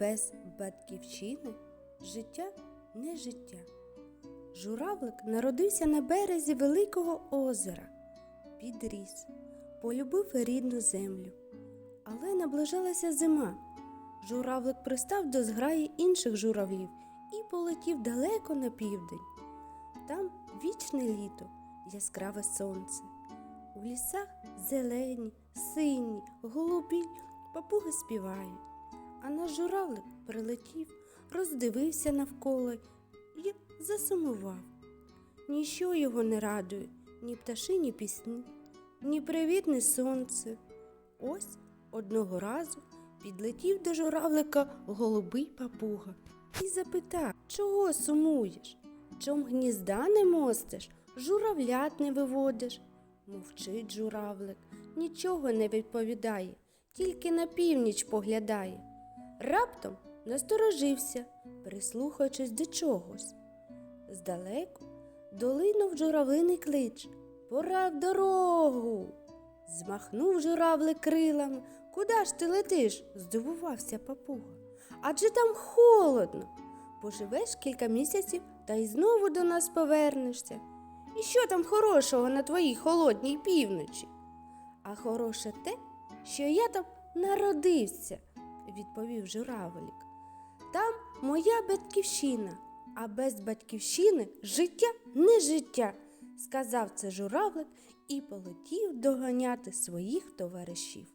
Без батьківщини життя не життя. Журавлик народився на березі великого озера, підріс, полюбив рідну землю. Але наближалася зима. Журавлик пристав до зграї інших журавлів і полетів далеко на південь. Там вічне літо, яскраве сонце. У лісах зелені, сині, голубі, папуги співають. А наш журавлик прилетів, роздивився навколо і засумував. Ніщо його не радує, ні пташині пісні, ні привітне сонце. Ось одного разу підлетів до журавлика голубий папуга і запитав, чого сумуєш? Чом гнізда не мостиш, журавлят не виводиш? Мовчить журавлик, нічого не відповідає, тільки на північ поглядає. Раптом насторожився, прислухаючись до чогось. Здалеку долинув журавлиний клич. Пора в дорогу. Змахнув журавлик крилами. Куда ж ти летиш? здивувався папуга. Адже там холодно. Поживеш кілька місяців та й знову до нас повернешся. І що там хорошого на твоїй холодній півночі? А хороше те, що я там народився, відповів журавлік. Там моя батьківщина, а без батьківщини життя не життя, сказав це журавлик і полетів доганяти своїх товаришів.